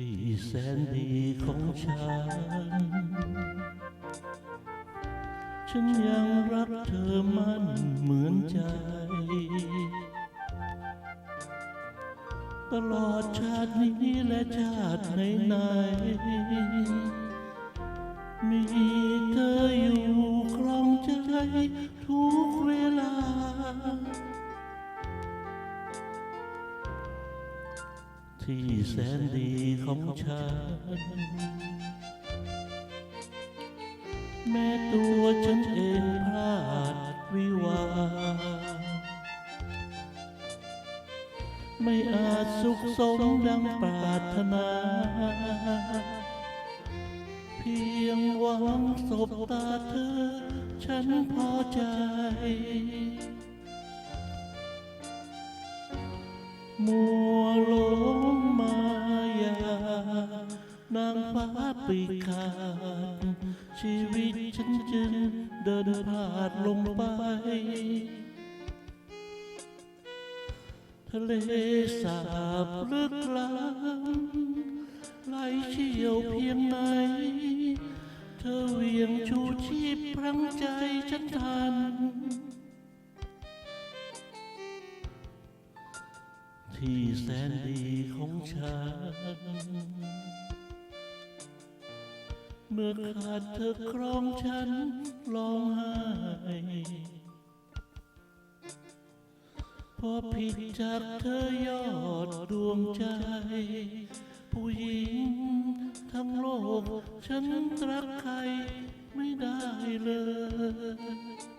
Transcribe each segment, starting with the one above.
ที่แสนดีของฉัน ฉันยังรักเธอมันเหมือนใจ ตลอดชาตินี้และชาติไหนไหนๆมีเธออยู่ครองใจทุกเวลา ที่แสนดีของฉัน แม้ตัวฉันเองพลาดวิวา ไม่อาจสุขสมดังปรารถนา เพียงหวังสบตาเธอ ฉันพอใจมัว นางฟ้าปีกขาด ชีวิตฉันจึงเดินพาดลงไป ทะเลสาบลึกล้ำไหลเชี่ยวเพียงไหน เธอเหวียงชูชีพพรังใจฉันทัน ที่แสนดีของฉัน เมื่อขาดเธอครองฉันร้องไห้พอผิดจากเธอยอดดวงใจ ผู้หญิงทั้งโลก ฉันรักใครไม่ได้เลย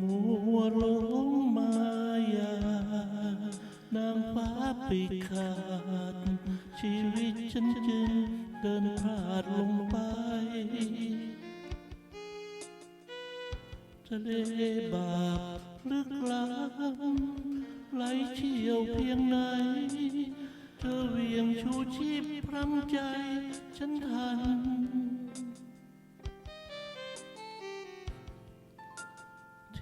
มัวหลงมายานางฟ้าปีขาด ชีวิตฉันจึงเดินพลาดลงไปทะเลบาปลึกล้ำไหลเชี่ยวเพียงไหน เธอเวียงชูชีพพรำใจฉันทัน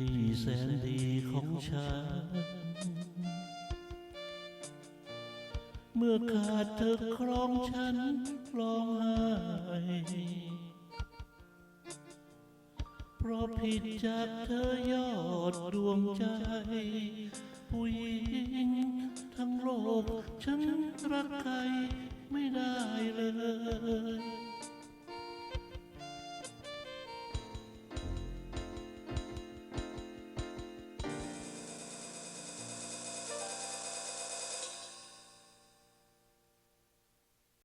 ที่แสนดีของฉัน เมื่อขาดเธอครองฉันร้องไห้เพราะผิดจากเธอยอดดวงใจ ผู้หญิงทั้งโลก ฉันรักใครไม่ได้เลย